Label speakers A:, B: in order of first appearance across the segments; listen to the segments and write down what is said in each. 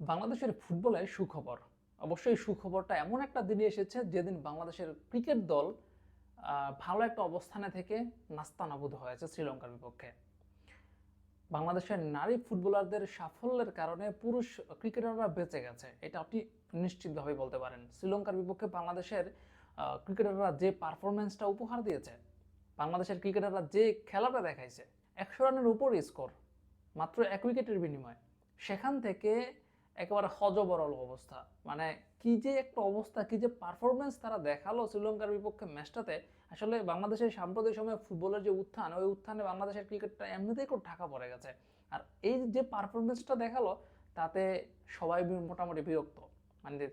A: বাংলাদেশের ফুটবলে সুখবর। অবশ্যই সুখবরটা এমন একটা দিনে এসেছে যেদিন বাংলাদেশের ক্রিকেট দল ভালো একটা অবস্থানে থেকে নাস্তানাবুদ হয়েছে শ্রীলঙ্কার বিপক্ষে। বাংলাদেশের নারী ফুটবলারদের সাফল্যের কারণে পুরুষ ক্রিকেটাররা বেঁচে গেছে, এটা আপনি নিশ্চিতভাবে বলতে পারেন। শ্রীলঙ্কার বিপক্ষে বাংলাদেশের ক্রিকেটাররা যে পারফরমেন্সটা উপহার দিয়েছে, বাংলাদেশের ক্রিকেটাররা যে খেলাটা দেখাইছে, একশো রানের উপর স্কোর মাত্র এক উইকেটের বিনিময়ে। সেখান থেকে একেবারে হজবরল অবস্থা। মানে কি যে একটা অবস্থা, কি যে পারফরমেন্স তারা দেখাল শ্রীলঙ্কার বিপক্ষে ম্যাচটাতে। আসলে বাংলাদেশের সাম্প্রতিক সময়ে ফুটবলের যে উত্থান, ওই উত্থানে বাংলাদেশের ক্রিকেটটা এমনিতেই খুব ঢাকা পড়ে গেছে। আর এই যে পারফরমেন্সটা দেখাল, তাতে সবাই মোটামুটি বিরক্ত। মানে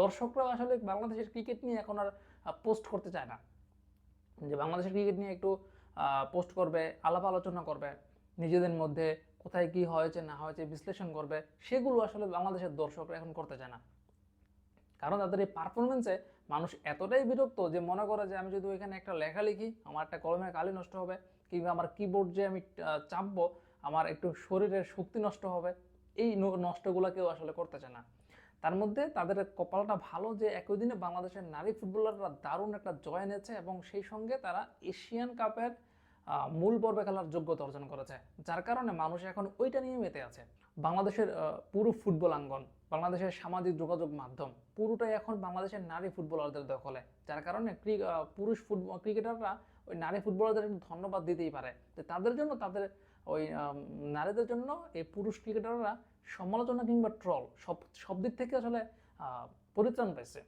A: দর্শকরাও আসলে বাংলাদেশের ক্রিকেট নিয়ে এখন আর পোস্ট করতে চায় না। যে বাংলাদেশের ক্রিকেট নিয়ে একটু পোস্ট করবে, আলাপ আলোচনা করবে, নিজেদের মধ্যে কোথায় কি হয়েছে না হয়েছে বিশ্লেষণ করবে, সেগুলো আসলে বাংলাদেশের দর্শকরা এখন করতে চায় না। কারণ তাদের এই পারফরমেন্সে মানুষ এতটাই বিরক্ত যে মনে করে যে আমি যদি ওইখানে একটা লেখা লিখি, আমার একটা কলমের কালি নষ্ট হবে, কিংবা আমার কিবোর্ড যে আমি চাপবো, আমার একটু শরীরের শক্তি নষ্ট হবে, এই নষ্টগুলো কেউ আসলে করতে চায় না। তার মধ্যে তাদের কপালটা ভালো যে একই দিনে বাংলাদেশের নারী ফুটবলাররা দারুণ একটা জয় এনেছে এবং সেই সঙ্গে তারা এশিয়ান কাপের মূল পর্বে খেলার যোগ্যতা অর্জন করেছে, যার কারণে মানুষ এখন ওইটা নিয়ে মেতে আছে। বাংলাদেশের পুরো ফুটবল আঙ্গন, বাংলাদেশের সামাজিক যোগাযোগ মাধ্যম, পুরোটাই এখন বাংলাদেশের নারী ফুটবলারদের দখলে, যার কারণে পুরুষ ফুটবল ক্রিকেটাররা ওই নারী ফুটবলারদের ধন্যবাদ দিতেই পারে তাদের জন্য তাদের ওই নারীদের জন্য এই পুরুষ ক্রিকেটাররা সমালোচনা কিংবা ট্রল সব সব দিক থেকে আসলে পরিত্রাণ পেয়েছে